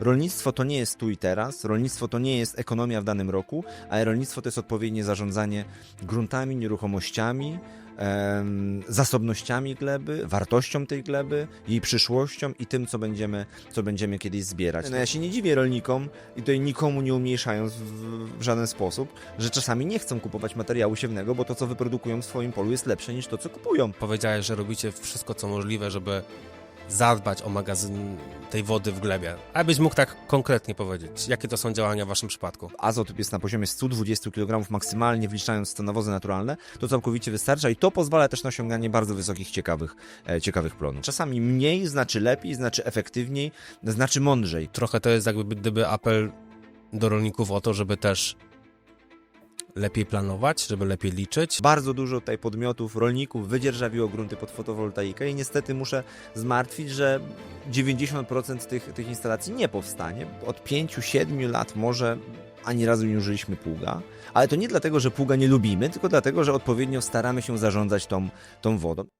Rolnictwo to nie jest tu i teraz, rolnictwo to nie jest ekonomia w danym roku, ale rolnictwo to jest odpowiednie zarządzanie gruntami, nieruchomościami, zasobnościami gleby, wartością tej gleby, jej przyszłością i tym, co będziemy, co będziemy kiedyś zbierać. No ja się nie dziwię rolnikom i tutaj nikomu nie umniejszając w, w żaden sposób, że czasami nie chcą kupować materiału siewnego, bo to, co wyprodukują w swoim polu jest lepsze niż to, co kupują. Powiedziałeś, że robicie wszystko, co możliwe, żeby zadbać o magazyn tej wody w glebie. A byś mógł tak konkretnie powiedzieć, jakie to są działania w waszym przypadku? azot jest na poziomie 120 kg maksymalnie, wliczając te nawozy naturalne, to całkowicie wystarcza i to pozwala też na osiąganie bardzo wysokich, ciekawych, e, ciekawych plonów. Czasami mniej znaczy lepiej, znaczy efektywniej, znaczy mądrzej. Trochę to jest jakby gdyby apel do rolników o to, żeby też lepiej planować, żeby lepiej liczyć. Bardzo dużo tutaj podmiotów, rolników wydzierżawiło grunty pod fotowoltaikę i niestety muszę zmartwić, że 90% tych, tych instalacji nie powstanie. Od 5-7 lat może ani razu nie użyliśmy pługa, ale to nie dlatego, że pługa nie lubimy, tylko dlatego, że odpowiednio staramy się zarządzać tą, tą wodą.